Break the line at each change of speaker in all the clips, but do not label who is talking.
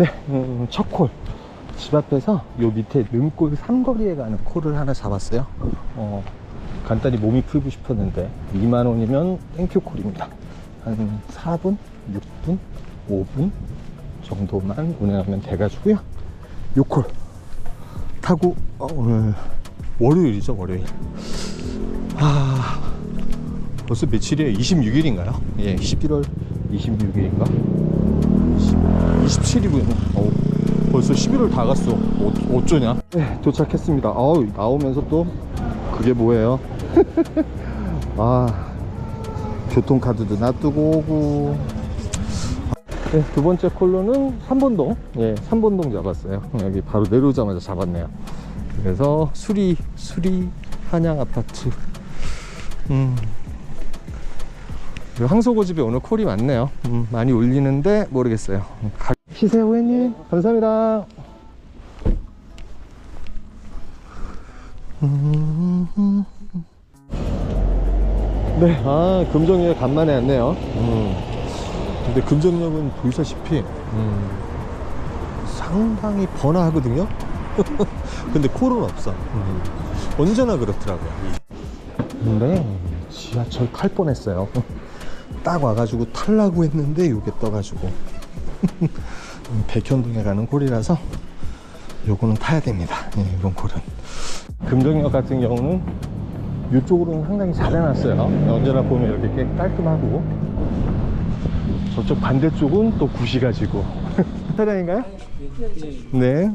네, 음, 첫 콜. 집 앞에서 요 밑에 능골 삼거리에 가는 콜을 하나 잡았어요. 어, 간단히 몸이 풀고 싶었는데 2만원이면 땡큐 콜입니다. 한 4분, 6분, 5분 정도만 운행하면 돼가지고요. 요 콜 타고 어, 오늘 월요일이죠, 월요일. 아, 벌써 며칠이에요? 26일인가요? 예, 11월 26일인가? 27이군요. 어, 벌써 11월 다 갔어. 어, 어 쩌냐? 네, 도착했습니다. 아우, 나오면서 또 그게 뭐예요? 아, 교통카드도 놔두고 오고. 네, 두 번째 콜로는 3번동. 예, 3번동 잡았어요. 여기 바로 내려오자마자 잡았네요. 그래서 수리, 수리 한양 아파트. 음. 그리고 항소고집에 오늘 콜이 많네요. 음, 많이 올리는데 모르겠어요. 가... 시세요 고객님 감사합니다. 음. 네, 아 금정역 간만에 왔네요. 음. 근데 금정역은 보시다시피 음, 상당히 번화하거든요. 근데 콜은 없어. 음. 언제나 그렇더라고요. 근데 지하철 탈 뻔했어요. 딱 와가지고 탈라고 했는데 이게 떠가지고 음, 백현동에 가는 콜이라서 요거는 타야 됩니다. 예, 이번 콜은 금정역 같은 경우는 이쪽으로는 상당히 잘 해놨어요. 언제나 보면 이렇게 꽤 깔끔하고 저쪽 반대쪽은 또 구시가 지고 차량인가요? 네.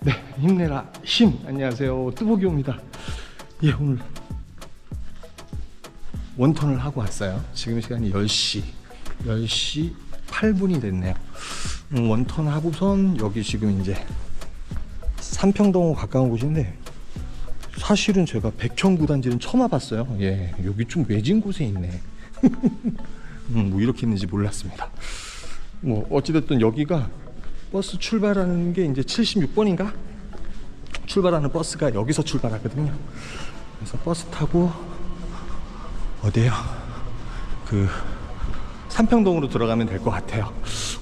네, 힘내라 힘. 안녕하세요, 뚜벅이옵니다. 예, 오늘 원턴을 하고 왔어요. 지금 시간이 10시, 10시 8분이 됐네요. 음, 원턴 하고선 여기 지금 이제 삼평동으로 가까운 곳인데 사실은 제가 백현 구단지는 처음 와봤어요. 예, 여기 좀 외진 곳에 있네. 음, 뭐 이렇게 있는지 몰랐습니다. 뭐 어찌됐든 여기가 버스 출발하는 게 이제 76번인가? 출발하는 버스가 여기서 출발하거든요. 그래서 버스 타고 어디에요? 그 삼평동으로 들어가면 될 것 같아요.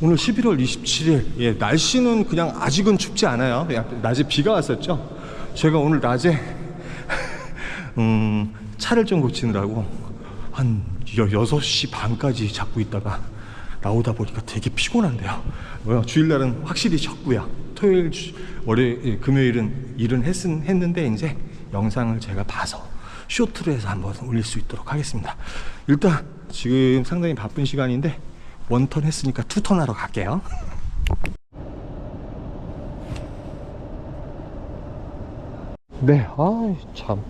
오늘 11월 27일. 예, 날씨는 그냥 아직은 춥지 않아요. 야, 낮에 비가 왔었죠. 제가 오늘 낮에 음, 차를 좀 고치느라고 한 여, 6시 반까지 잡고 있다가 나오다 보니까 되게 피곤한데요. 주일날은 확실히 쉬었고요. 토요일, 주, 월요일, 예, 금요일은 일은 했, 했는데 이제 영상을 제가 봐서 쇼트로 해서 한번 올릴 수 있도록 하겠습니다. 일단 지금 상당히 바쁜 시간인데 원턴 했으니까 투턴 하러 갈게요. 네, 아, 참.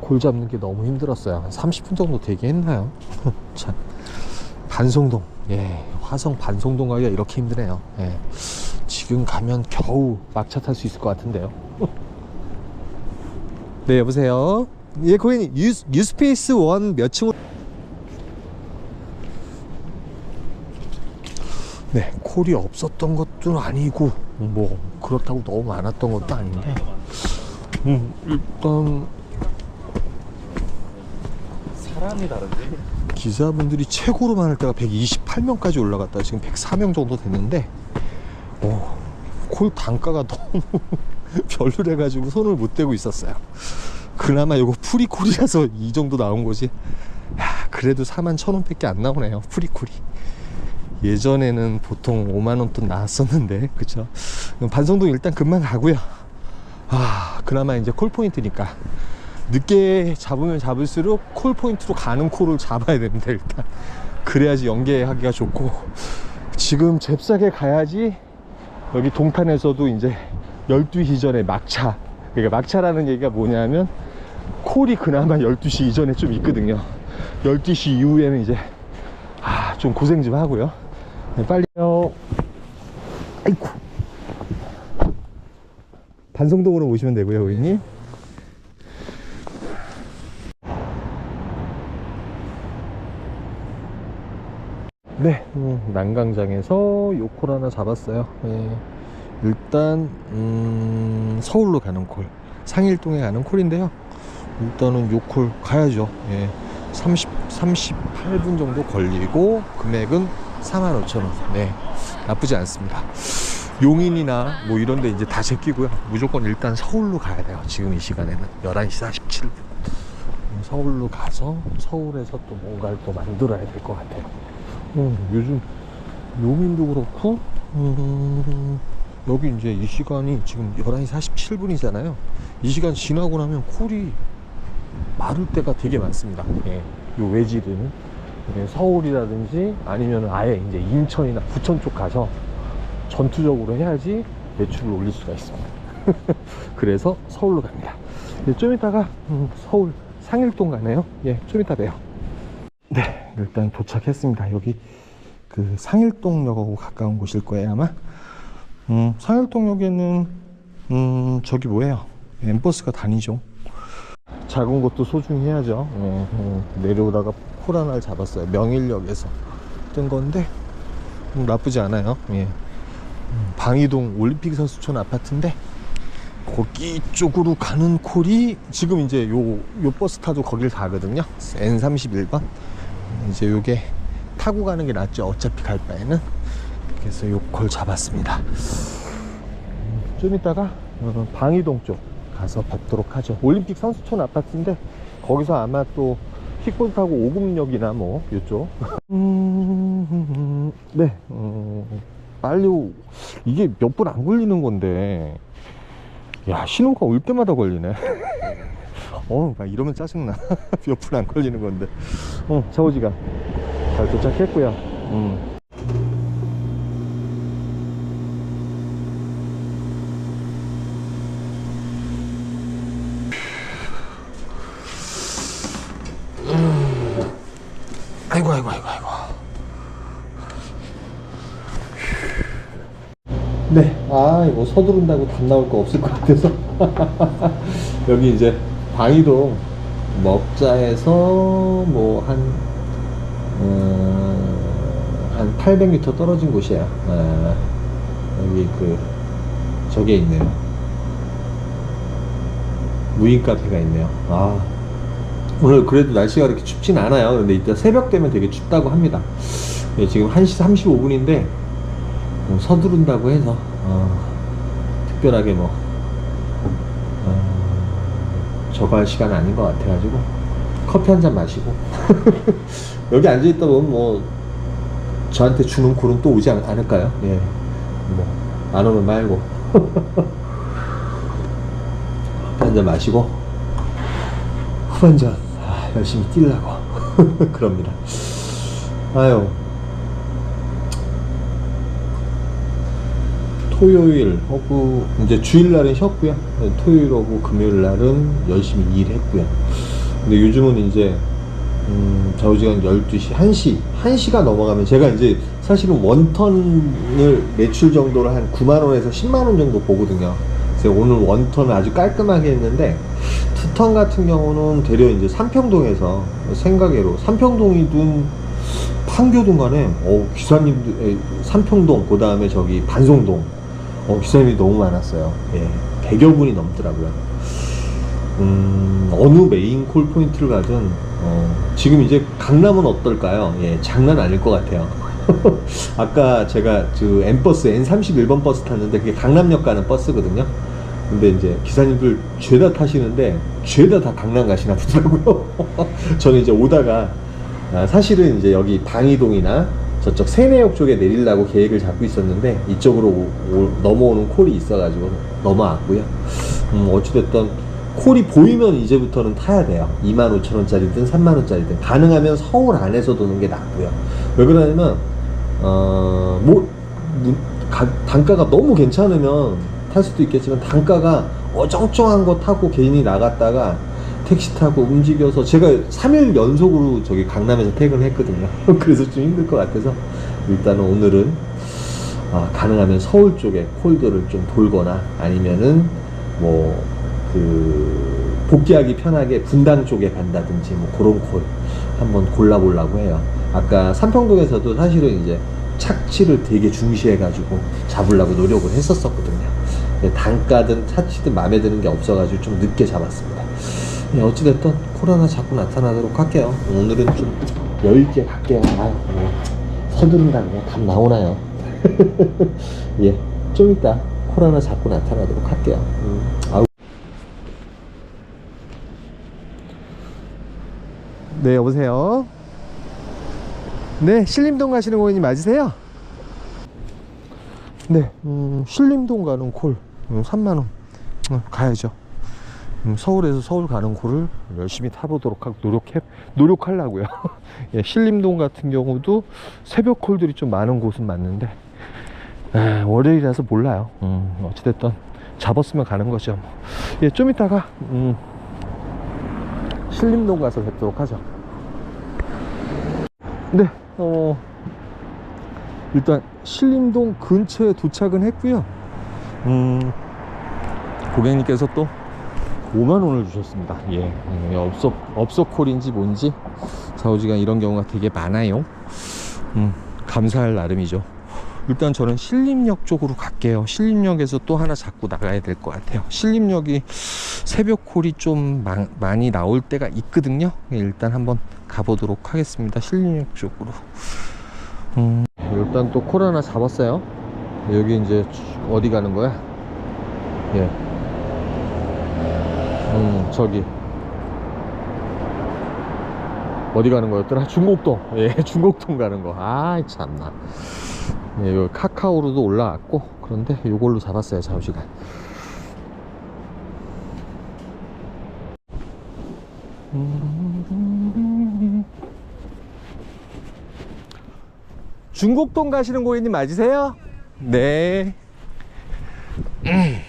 골 잡는 게 너무 힘들었어요. 한 30분 정도 되게 했나요? 참. 반송동. 예, 화성 반송동 가기가 이렇게 힘드네요. 예. 지금 가면 겨우 막차 탈 수 있을 것 같은데요. 네, 여보세요? 예, 고객님, 유, 유스페이스 원 몇 층으로? 네, 콜이 없었던 것도 아니고, 뭐, 그렇다고 너무 많았던 것도 아닌데, 음, 일단,
사람이 다른데?
기사분들이 최고로 많을 때가 128명까지 올라갔다 지금 104명 정도 됐는데 오, 콜 단가가 너무 별로래 가지고 손을 못 대고 있었어요. 그나마 요거 프리콜이라서 이 정도 나온 거지. 야, 그래도 4만 1천 원 밖에 안 나오네요 프리콜이. 예전에는 보통 5만 원 돈 나왔었는데 그쵸? 반성동 일단 금방 가고요. 아 그나마 이제 콜포인트니까. 늦게 잡으면 잡을수록 콜 포인트로 가는 콜을 잡아야 됩니다 일단. 그래야지 연계하기가 좋고. 지금 잽싸게 가야지 여기 동탄에서도 이제 12시 전에 막차. 그러니까 막차라는 얘기가 뭐냐면 콜이 그나마 12시 이전에 좀 있거든요. 12시 이후에는 이제 아 좀 고생 좀 하고요. 네, 빨리요 아이쿠. 반성동으로 오시면 되고요 고객님. 네, 음, 난강장에서 요콜 하나 잡았어요. 예. 일단 음, 서울로 가는 콜, 상일동에 가는 콜인데요. 일단은 요 콜 가야죠. 예. 30, 38분 정도 걸리고 금액은 45,000원. 네. 나쁘지 않습니다. 용인이나 뭐 이런 데 이제 다 제끼고요. 무조건 일단 서울로 가야 돼요. 지금 이 시간에는 11시 47분. 서울로 가서 서울에서 또 뭔가를 또 만들어야 될 것 같아요. 음, 요즘 용인도 그렇고 음, 여기 이제 이 시간이 지금 11시 47분이잖아요. 이 시간 지나고 나면 콜이 마를 때가 되게 많습니다. 예, 요 외지는 예, 서울이라든지 아니면 아예 이제 인천이나 부천 쪽 가서 전투적으로 해야지 매출을 올릴 수가 있습니다. 그래서 서울로 갑니다. 예, 좀 이따가 음, 서울 상일동 가네요. 예, 좀 이따 봬요. 네, 일단 도착했습니다. 여기 그 상일동역하고 가까운 곳일 거예요 아마. 음, 상일동역에는 음, 저기 뭐예요? 엠버스가 다니죠. 작은 것도 소중히 해야죠. 예, 음, 내려오다가 콜 하나를 잡았어요. 명일역에서 뜬 건데 음, 나쁘지 않아요. 예. 음, 방이동 올림픽 선수촌 아파트인데 거기 쪽으로 가는 콜이 지금 이제 요, 요 버스 타도 거길 가거든요. N31번. 이제 요게 타고 가는 게 낫죠. 어차피 갈 바에는. 그래서 요콜 잡았습니다. 음, 좀 이따가 어, 방이동 쪽 가서 뵙도록 하죠. 올림픽 선수촌 아파트인데 거기서 아마 또 킥볼 타고 오금역이나 뭐. 음, 네. 음, 빨리 오- 이게 몇 분 안 걸리는 건데 야 신호가 올 때마다 걸리네 어, 막 이러면 짜증나 몇 분 안 걸리는 건데 어, 자오지가 잘 도착했고요 음. 음. 아이고 아이고 아이고 아이고 이거 서두른다고 답 나올 거 없을 것 같아서. 여기 이제 방이동 먹자에서 뭐 한, 어, 한 800m 떨어진 곳이에요. 아, 여기 그, 저게 있네요. 무인 카페가 있네요. 아, 오늘 그래도 날씨가 그렇게 춥진 않아요. 그런데 이따 새벽 되면 되게 춥다고 합니다. 네, 지금 1시 35분인데, 뭐 서두른다고 해서 어, 특별하게 뭐 어, 저거 할 시간 아닌 것 같아가지고 커피 한 잔 마시고. 여기 앉아 있다 보면 뭐 저한테 주는 콜은 또 오지 않, 않을까요? 예, 뭐 안 오면 말고. 커피 한 잔 마시고. 후반전 아, 열심히 뛰려고. 그럽니다. 아유 토요일 하고 이제 주일날은 쉬었고요. 네, 토요일하고 금요일날은 열심히 일했고요. 근데 요즘은 이제 음, 좌우지간 12시, 1시, 1시가 넘어가면 제가 이제 사실은 원턴을 매출 정도를 한 9만원에서 10만원 정도 보거든요. 그래서 오늘 원턴을 아주 깔끔하게 했는데 투턴 같은 경우는 되려 이제 삼평동에서 생각외로 삼평동이든 판교동 간에 어, 기사님들 에, 삼평동 그 다음에 저기 반송동 어, 기사님이 너무 많았어요. 예, 100여 분이 넘더라고요. 음, 어느 메인 콜 포인트를 가든 어, 지금 이제 강남은 어떨까요? 예, 장난 아닐 것 같아요. 아까 제가 그 N버스 N31번 버스 탔는데 그게 강남역 가는 버스거든요. 근데 이제 기사님들 죄다 타시는데 죄다 다 강남 가시나 보더라고요. 저는 이제 오다가 아, 사실은 이제 여기 방이동이나 저쪽 세내역 쪽에 내리려고 계획을 잡고 있었는데 이쪽으로 오- 오- 넘어오는 콜이 있어가지고 넘어왔고요. 음, 어찌됐든 콜이 보이면 이제부터는 타야 돼요. 25,000원짜리든 3만원짜리든 가능하면 서울 안에서 도는 게 낫고요. 왜 그러냐면 어, 뭐 무- 가- 단가가 너무 괜찮으면 탈 수도 있겠지만 단가가 어정쩡한 거 타고 괜히 나갔다가 택시 타고 움직여서 제가 3일 연속으로 저기 강남에서 퇴근했거든요. 그래서 좀 힘들 것 같아서 일단은 오늘은 아, 가능하면 서울 쪽에 콜드를 좀 돌거나 아니면은 뭐 그 복귀하기 편하게 분당 쪽에 간다든지 뭐 그런 콜 한번 골라보려고 해요. 아까 삼평동에서도 사실은 이제 착취를 되게 중시해가지고 잡으려고 노력을 했었었거든요. 단가든 차치든 마음에 드는 게 없어가지고 좀 늦게 잡았습니다. 네, 어찌됐든 코로나 자꾸 나타나도록 할게요. 오늘은 좀 여유있게 갈게요. 아유, 뭐, 서두른다 그냥 답 나오나요? 예, 좀 이따 코로나 자꾸 나타나도록 할게요. 음, 아우. 네, 여보세요? 네, 신림동 가시는 고객님 맞으세요? 네, 음, 신림동 가는 콜, 음, 3만원. 어, 가야죠. 음, 서울에서 서울 가는 콜을 열심히 타보도록 하고 노력해, 노력하려고요. 예, 신림동 같은 경우도 새벽 콜들이 좀 많은 곳은 맞는데, 에, 월요일이라서 몰라요. 음, 어찌됐든 잡았으면 가는 거죠. 뭐. 예, 좀 이따가, 음, 신림동 가서 뵙도록 하죠. 네, 어, 일단 신림동 근처에 도착은 했고요. 음, 고객님께서 또 5만 원을 주셨습니다. 예, 음, 업소 업소콜인지 뭔지 사오지간 이런 경우가 되게 많아요. 음, 감사할 나름이죠. 일단 저는 신림역 쪽으로 갈게요. 신림역에서 또 하나 잡고 나가야 될 것 같아요. 신림역이 새벽 콜이 좀 마- 많이 나올 때가 있거든요. 예, 일단 한번 가보도록 하겠습니다. 신림역 쪽으로. 음, 일단 또 코로나 잡았어요. 여기 이제 어디 가는 거야? 예. 음, 저기. 어디 가는 거였더라? 중곡동. 예, 중곡동 가는 거. 아이, 참나. 예, 요 카카오로도 올라왔고, 그런데 요걸로 잡았어요, 좌우시간. 중곡동 가시는 고객님 맞으세요? 네. 네.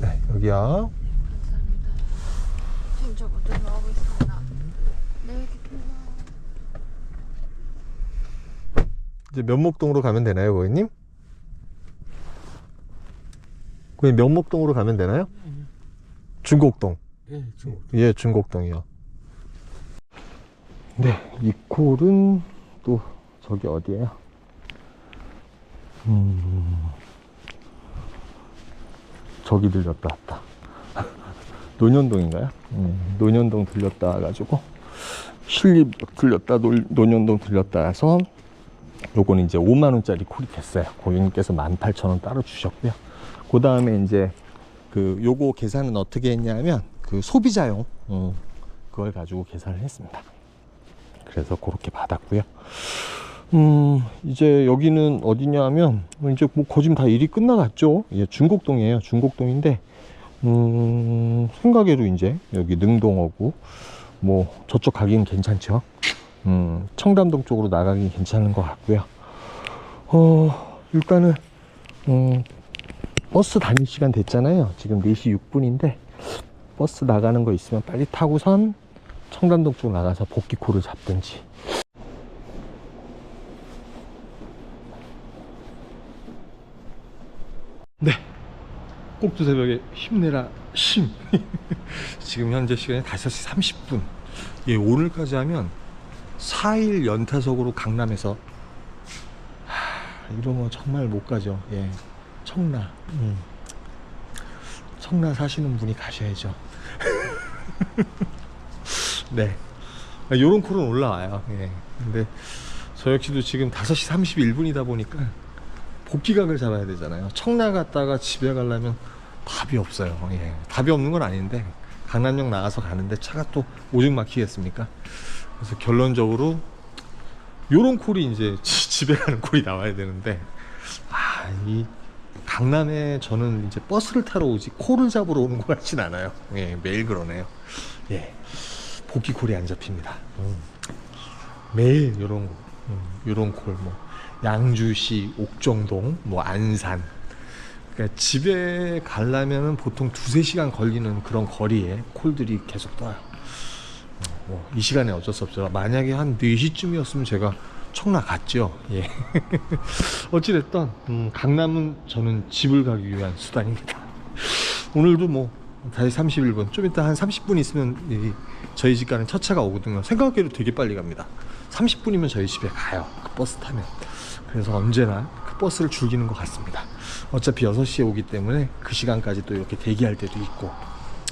네, 여기요.
감사합니다. 지금 저 먼저 들어가고 있습니다. 네, 기쁘다.
이제 면목동으로 가면 되나요, 고객님? 고객님 면목동으로 가면 되나요? 중곡동.
예, 저
예, 중곡동이요. 네, 이 콜은 또 저기 어디예요? 음, 저기 들렸다 왔다. 논현동인가요? 음, 논현동 들렸다 와가지고 신립 들렸다 노, 논현동 들렸다 와서 요거는 이제 5만 원짜리 콜이 됐어요. 고객님께서 18,000원 따로 주셨고요. 그 다음에 이제 그 요거 계산은 어떻게 했냐면 그 소비자용 음, 그걸 가지고 계산을 했습니다. 그래서 그렇게 받았고요. 음 이제 여기는 어디냐 하면 이제 뭐 거진 다 일이 끝나갔죠. 예, 중곡동이에요. 중곡동인데 음 생각외로 이제 여기 능동하고 뭐 저쪽 가기는 괜찮죠. 음 청담동 쪽으로 나가긴 괜찮은 것 같고요. 어 일단은 음 버스 다닐 시간 됐잖아요. 지금 4시 6분인데 버스 나가는 거 있으면 빨리 타고선 청담동 쪽 나가서 복귀코를 잡든지. 네. 꼭두 새벽에 힘내라 힘. 지금 현재 시간이 5시 30분. 예, 오늘까지 하면 4일 연타석으로 강남에서 하, 이러면 정말 못 가죠. 예. 청라. 음. 청라 사시는 분이 가셔야죠. 네. 아, 요런 콜은 올라와요. 예. 근데 저 역시도 지금 5시 31분이다 보니까 복귀각을 잡아야 되잖아요. 청라 갔다가 집에 가려면 답이 없어요. 예. 답이 없는 건 아닌데 강남역 나가서 가는데 차가 또 오죽 막히겠습니까? 그래서 결론적으로 요런 콜이 이제 지- 집에 가는 콜이 나와야 되는데 아, 이 강남에 저는 이제 버스를 타러 오지 콜을 잡으러 오는 것 같진 않아요. 예, 매일 그러네요. 예. 복귀 콜이 안 잡힙니다. 음. 매일 요런 거, 음, 요런 콜, 뭐, 양주시, 옥정동, 뭐, 안산. 그러니까 집에 가려면은 보통 두세 시간 걸리는 그런 거리에 콜들이 계속 떠요. 음, 뭐, 이 시간에 어쩔 수 없죠. 만약에 한 4시쯤이었으면 제가 청라 갔죠. 예. 어찌됐든, 음, 강남은 저는 집을 가기 위한 수단입니다. 오늘도 뭐, 다시 31분. 좀 이따 한 30분 있으면 이 저희 집 가는 첫 차가 오거든요. 생각하기로 되게 빨리 갑니다. 30분이면 저희 집에 가요. 그 버스 타면. 그래서 언제나 그 버스를 즐기는 것 같습니다. 어차피 6시에 오기 때문에 그 시간까지 또 이렇게 대기할 때도 있고.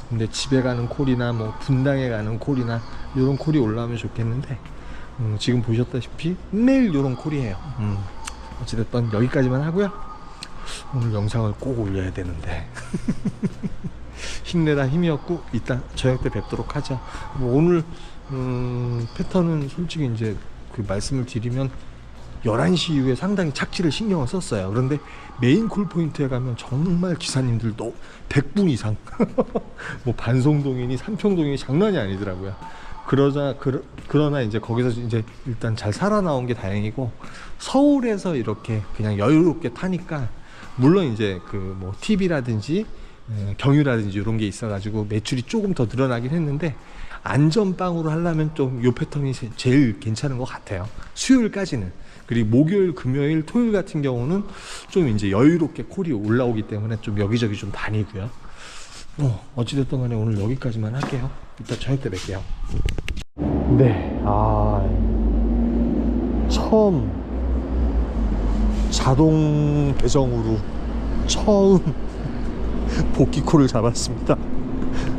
근데 집에 가는 콜이나 뭐 분당에 가는 콜이나 이런 콜이 올라오면 좋겠는데 음, 지금 보셨다시피 매일 이런 콜이에요. 음, 어찌됐든 여기까지만 하고요. 오늘 영상을 꼭 올려야 되는데 힘내다 힘이었고 이따 저녁 때 뵙도록 하죠. 뭐 오늘 음, 패턴은 솔직히 이제 그 말씀을 드리면 11시 이후에 상당히 착지를 신경을 썼어요. 그런데 메인 콜 포인트에 가면 정말 기사님들도 100분 이상 뭐 반송동이니 삼평동이니 장난이 아니더라고요. 그러자 그러, 그러나 이제 거기서 이제 일단 잘 살아나온 게 다행이고 서울에서 이렇게 그냥 여유롭게 타니까 물론 이제 그 뭐 TV라든지 경유라든지 이런 게 있어가지고 매출이 조금 더 늘어나긴 했는데 안전빵으로 하려면 좀 요 패턴이 제- 제일 괜찮은 것 같아요. 수요일까지는. 그리고 목요일, 금요일, 토요일 같은 경우는 좀 이제 여유롭게 콜이 올라오기 때문에 좀 여기저기 좀 다니고요. 어, 어찌됐든 간에 오늘 여기까지만 할게요. 이따 저녁 때 뵐게요. 네, 아, 처음 자동 배정으로 처음 복귀 콜을 잡았습니다.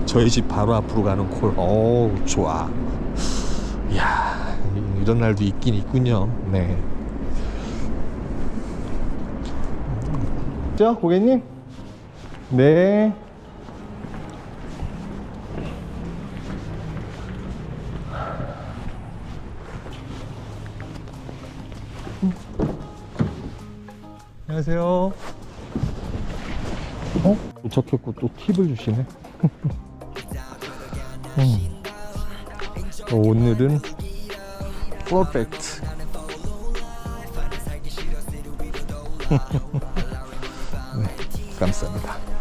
저희 집 바로 앞으로 가는 콜. 어우, 좋아. 이야, 이런 날도 있긴 있군요. 네. 자, 고객님. 네. 안녕하세요. 어? 도착했고 또 팁을 주시네. 음. 어, 오늘은 퍼펙트. 네, 감사합니다.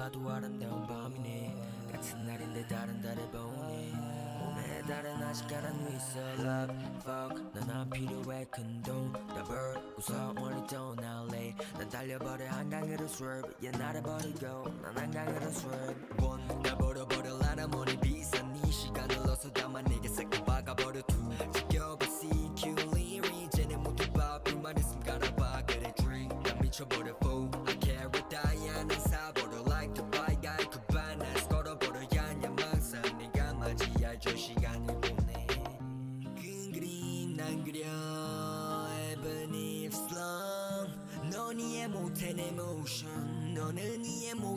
봐도 아름다운 밤이네. 같은 날인데 다른 달을 보네. 오늘의 달은 아직 위 있어 love fuck. 넌안 필요해 큰돈 더벌 웃어 멀리 떠날래 난 달려버려 한강으로 swerve. 얘 나를 버리고 난 한강으로 swerve. 원날 버려버려라나 머리 비싼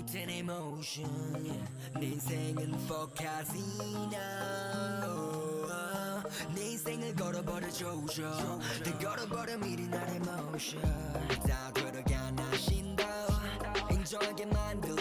이해 못해 내 motion 내 인생은 fuck casino 내 인생을 걸어버려 조져 다 걸어버려 미리 나의 motion. 다 들어가 나 신다. 인정하게 만들어